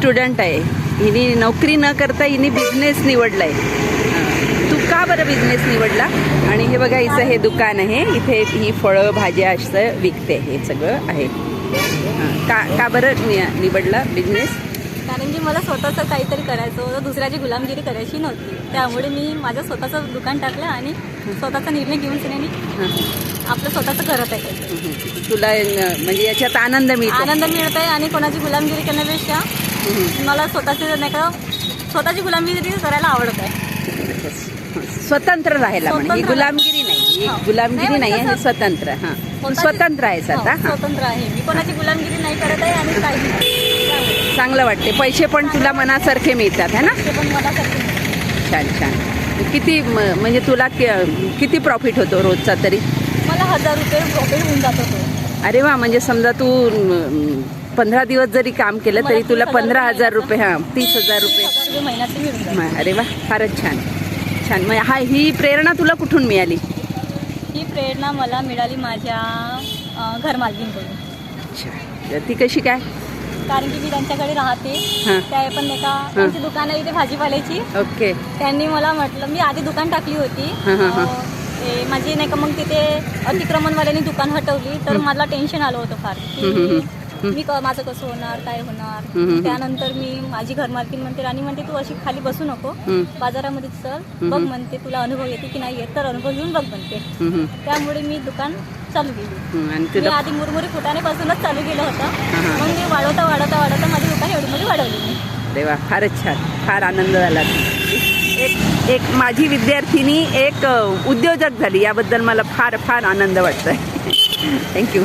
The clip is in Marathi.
स्टुडंट आहे. हिने नोकरी न करता हिने बिझनेस निवडलाय. तू का बरं बिझनेस निवडला? आणि हे बघा हिचं हे दुकान आहे. इथे ही फळं भाज्या असं विकते हे सगळं आहे. का का बरं निवडला बिझनेस कारण की मला स्वतःचं काहीतरी करायचं होतं. दुसऱ्याची गुलामगिरी करायची नव्हती. त्यामुळे मी माझं स्वतःचं दुकान टाकलं आणि स्वतःचा निर्णय घेऊन सगळ्यांनी आपलं स्वतःचं करत आहे. तुला म्हणजे याच्यात आनंद मिळतो. आनंद मिळत आहे आणि कोणाची गुलामगिरी करण्यापेक्षा. मला स्वतःचे नाही का स्वतःची गुलामगिरी करायला आवडत आहे स्वतंत्र राहायला म्हणे. स्वतंत्र. गुलामगिरी नाही. गुलामगिरी नाही, आहे म्हणजे हे स्वतंत्र. हां. स्वतंत्र आहेस हो, आता हां. स्वतंत्र आहे. मी कोणाची गुलामगिरी नाही करत आहे आणि काही चांगलं वाटते पैसे पण तुला मनासारखे मिळतात है ना? छान छान. किती म्हणजे तुला किती प्रॉफिट होतो रोजचा तरी? मला हजार रुपये प्रॉफिट होऊन जात होतो. अरे वा म्हणजे समजा तू पंधरा दिवस जरी काम केलं तरी तुला पंधरा हजार रुपये हां तीस हजार रुपये. अरे वा फारच छान. छान मग हा ही प्रेरणा तुला कुठून मिळाली? ही प्रेरणा मला मिळाली माझ्या घरमालकींकडून अच्छा ती कशी काय? कारण की मी त्यांच्याकडे राहते. त्या पण नाही का त्यांची दुकान आहे इथे भाजीपाल्याची. ओके. त्यांनी मला म्हटलं मी आधी दुकान टाकली होती. माझी नाही का मग तिथे अतिक्रमणवाल्यांनी दुकान हटवली. तर मला टेन्शन आलं होतं फार. मी क- माझं कसं होणार काय होणार. त्यानंतर मी माझी घरमालकीन म्हणते राणी म्हणते तू अशी खाली बसू नको. बाजारामध्ये चल बघ म्हणते तुला अनुभव येते की नाही येत तर अनुभव घेऊन बघ म्हणते. त्यामुळे मी दुकान चालू केली. आणि मी आधी मुरमुरी फुटाण्यापासूनच चालू केलं होतं. हां. मग मी वाढवता वाढवता वाढवता माझी दुकान एवढी मोठी वाढवली. मी अरे वा फारच छान. फार आनंद झाला. एक एक माझी विद्यार्थिनी एक अ, उद्योजक झाली. याबद्दल मला फार फार आनंद वाटतोय. थँक्यू